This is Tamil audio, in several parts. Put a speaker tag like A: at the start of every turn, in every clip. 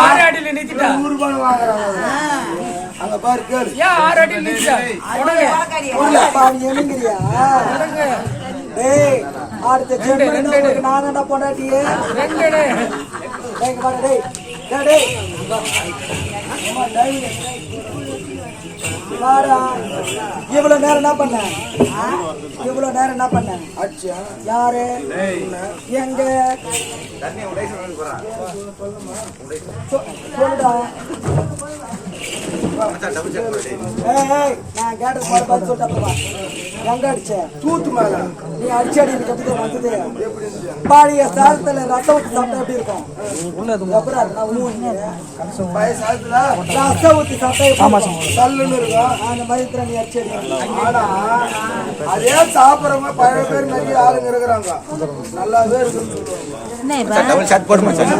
A: ஆறு அடியில நிறுத்திட்டா
B: அங்க பாரு கேளு
A: ஏன் ஆறு அடியில நிறுத்திட்டா உடனே
B: அப்பா, நீ என்னங்கிறியா? டேய், அடுத்த ஜென்மத்துல உனக்கு நான் தான்டா பொண்டாட்டியே.
A: ரெண்டு அடி.
B: டேய், பாரு, டேய். டேய், டேய். அம்மா, டேய். இவ்வளவு நேரம் என்ன பண்ண? இவ்வளவு நேரம் என்ன பண்ண? யாரு? எங்க? சொல்லுடா. நான் கேட்டது போல பார்த்து சொல்லிட்டப்பா. எங்க அடிச்ச? தூத்து மேல. நீ அடிச்ச அடி தெரியுமா வந்தது? பழைய சாதத்துல ரசம் ஊத்தி சாப்பிட்டா எப்படி இருக்கும்? நான் ஊன்னு. ரசம் ஊத்தி சாப்பிட்டா எப்படி இருக்கும்? அந்த மாதிரி நீ அடிச்ச அடி.
C: ஆனா, அதே சாப்பிடுறவங்க பழைய பேர் நிறைய ஆளுங்க இருக்கிறாங்க. நல்லாவே
D: டபுள் ஷாட் போடுமா சார்.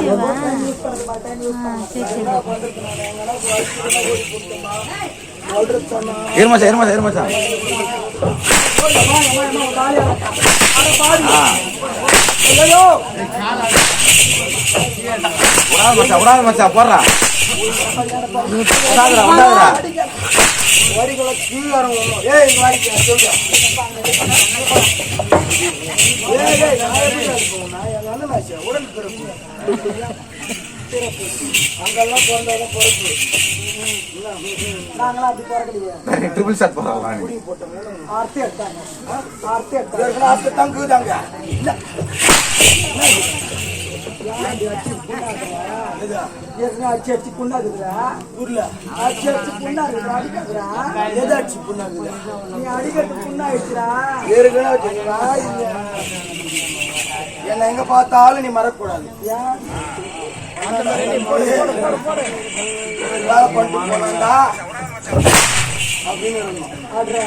D: சார் விடாத மச்சான் விடாத மச்சான் போடுறா விடாதுடா விடாதுடா
C: வரிகளை கீழே இறங்கணும் ஏய் ஏய் ஏய் நான் எப்படி நான் பிறப்பு அங்கெல்லாம் பிறந்தாலும் பிறப்பு
B: நாங்களாம் அப்படி பிறக்கலையே.
D: ட்ரிபிள் ஷாட் போடுறா நீ
B: ஆர்த்தி எடுத்தாங்க. ஆர்த்தி எடுத்தாங்க.
C: இதற்கு தங்குதாங்க
B: ஏற்கனவே அடிச்சு அடிச்சு புண்ணாக்குதுடா.
C: ஊர்ல
B: அடிச்சு அடிச்சு புண்ணாக்குதுடா, அடிக்காதுடா.
C: எதாச்சு
B: நீ அடிக்கிறது
C: ஏற்கனவே என்னை எங்க பார்த்தாலும் நீ. ஒரு வேலை பண்ணிட்டு போனாண்டா அப்படின்னு இருக்கணும்
B: ஆடுறா.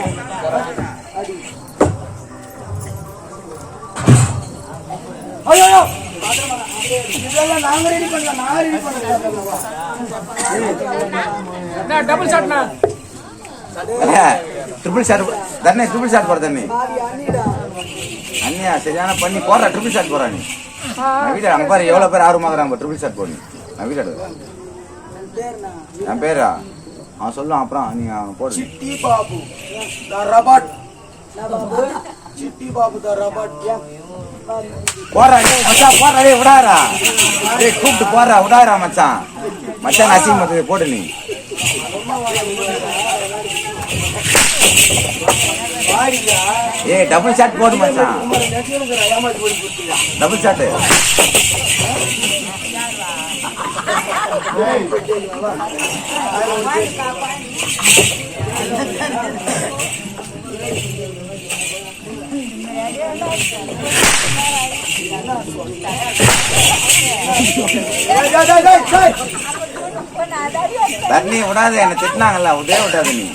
B: அடி.
C: ஐயோ ஐயோ. இதெல்லாம் நாங்க ரெடி பண்ணல நான் ரெடி பண்ணல
A: என்ன டபுள் ஷாட்னா
D: ட்ரிபிள் ஷாட் தண்ணி ட்ரிபிள் ஷாட் போட தண்ணி
B: பாவி அண்ணிடா.
D: அண்ணியா சரியான பண்ணி போடுறா ட்ரிபிள் ஷாட் போடுறா நீ. நான் வீடு அங்க பாரு எவ்வளவு பேர் ஆர்வமாகறாங்க ட்ரிபிள் ஷாட் போடு நான் வீடு எடுக்கிறேன்
B: என்
D: பேரா? அவன் சொல்லுவான் அப்புறம் நீங்க அவன் போடு.
C: சிட்டி பாபு. ரபாட்.
B: நான் Babu.
C: Chitti Babu the robot.
D: போடுறா டேய் மச்சான் போடுறா டேய் விடாரா டேய் கூப்பிட்டு போடுறா விடாரா மச்சான். மச்சான் அசிங்கமத்து போடு நீ. ஏ டபுள் ஷாட் போடு மச்சான். டபுள் ஷாட் தண்ணி விடாத என்ன திட்டினாங்கல்ல விடவே விடாத நீ.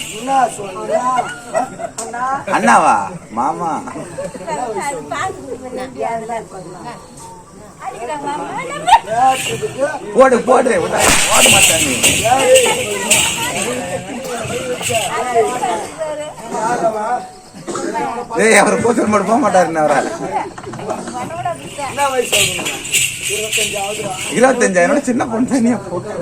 D: அண்ணாவா? மாமா. போடு போடு. போடு நீ. டேய் அவர் கூச்சல் மட்டும் போக மாட்டாரு அவரால்? இருபத்தஞ்சாயிரம். சின்ன பொண்ணு தனியா போட்டு.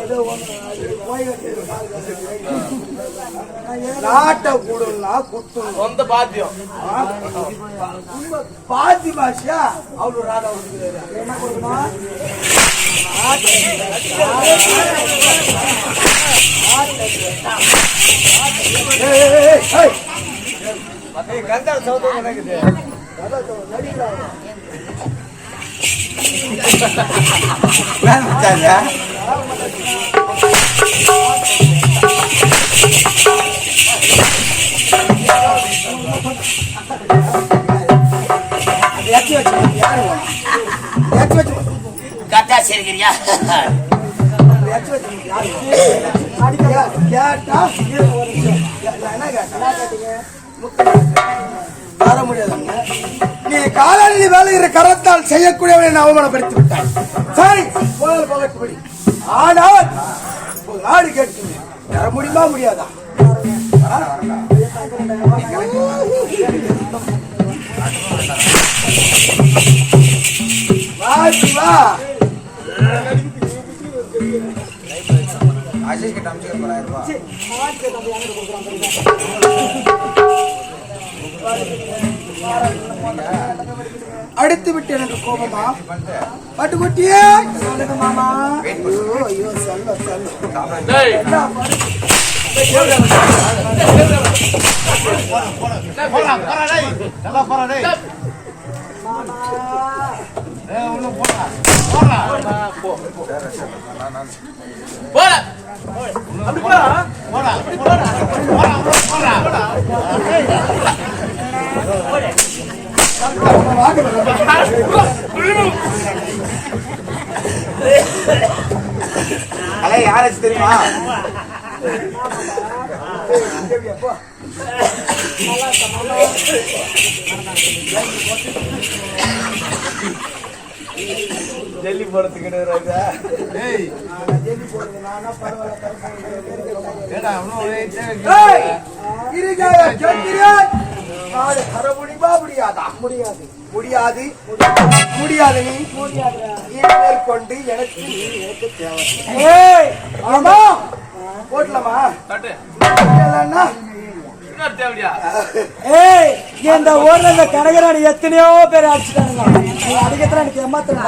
C: ஏதோ கட்டிடு, கால் கட்டிடு. நாட்டை கூடனா குத்தணும்
E: சொந்த பாத்தியம்.
C: பாத்தி பாஷா? ராதா
B: என்ன
E: கத்தா சிரிக்கிறியா
C: கேட்டா என்ன கேட்டேன் வர முடியாதுங்க. நீ காலாளி வேலைகிற கரத்தால் செய்யக்கூடியவனை அவமானப்படுத்தி விட்டாய். சரி முதல் பகட்டுப்படி ஆனால் ஒரு நாடு கேட்குங்க வர முடியுமா முடியாதா? வா சிவா.
D: அஜய் கிட்ட அமிச்சு போறாயிரம் ரூபாய்.
C: அடித்து விட்டேன் என்று கோபமா? பட்டுக்குட்டியே சொல்லுங்க மாமா. ஐயோ ஐயோ சொல்ல சொல்ல
D: அலே யாராச்சும் தெரியுமா ஜல்லி
C: ஏய், இருக்காய. நாடு தர முடியுமா முடியாதா? முடியாது. முடியாது. முடியாது. நீ. இனிமேல் கொண்டு எனக்கு எனக்கு தேவை. ஏய் ஆமா. போட்டலாமா? இல்லைன்னா
B: ஏய் இந்த ஊர்ல இந்த கனகராணி எத்தனையோ பேர் அடிச்சுட்டானுங்க. நீ அடிக்கிறதுல எனக்கு ஏமாத்துறா